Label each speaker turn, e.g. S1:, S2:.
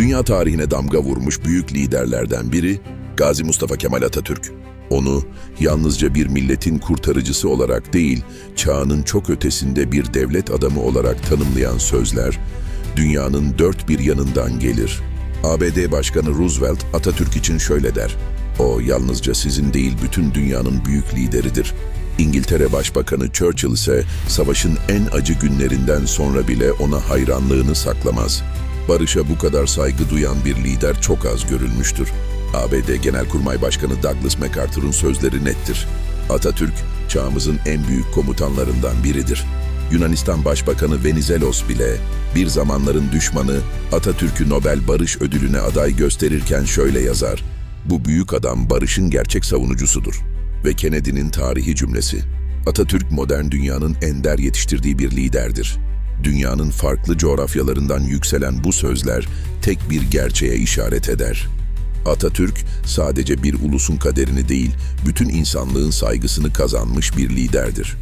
S1: Dünya tarihine damga vurmuş büyük liderlerden biri Gazi Mustafa Kemal Atatürk. Onu yalnızca bir milletin kurtarıcısı olarak değil, çağının çok ötesinde bir devlet adamı olarak tanımlayan sözler, dünyanın dört bir yanından gelir. ABD Başkanı Roosevelt Atatürk için şöyle der, o yalnızca sizin değil bütün dünyanın büyük lideridir. İngiltere Başbakanı Churchill ise savaşın en acı günlerinden sonra bile ona hayranlığını saklamaz. Barışa bu kadar saygı duyan bir lider çok az görülmüştür. ABD Genelkurmay Başkanı Douglas MacArthur'un sözleri nettir. Atatürk, çağımızın en büyük komutanlarından biridir. Yunanistan Başbakanı Venizelos bile bir zamanların düşmanı Atatürk'ü Nobel Barış Ödülü'ne aday gösterirken şöyle yazar. Bu büyük adam barışın gerçek savunucusudur. Ve Kennedy'nin tarihi cümlesi. Atatürk modern dünyanın ender yetiştirdiği bir liderdir. Dünyanın farklı coğrafyalarından yükselen bu sözler tek bir gerçeğe işaret eder. Atatürk sadece bir ulusun kaderini değil, bütün insanlığın saygısını kazanmış bir liderdir.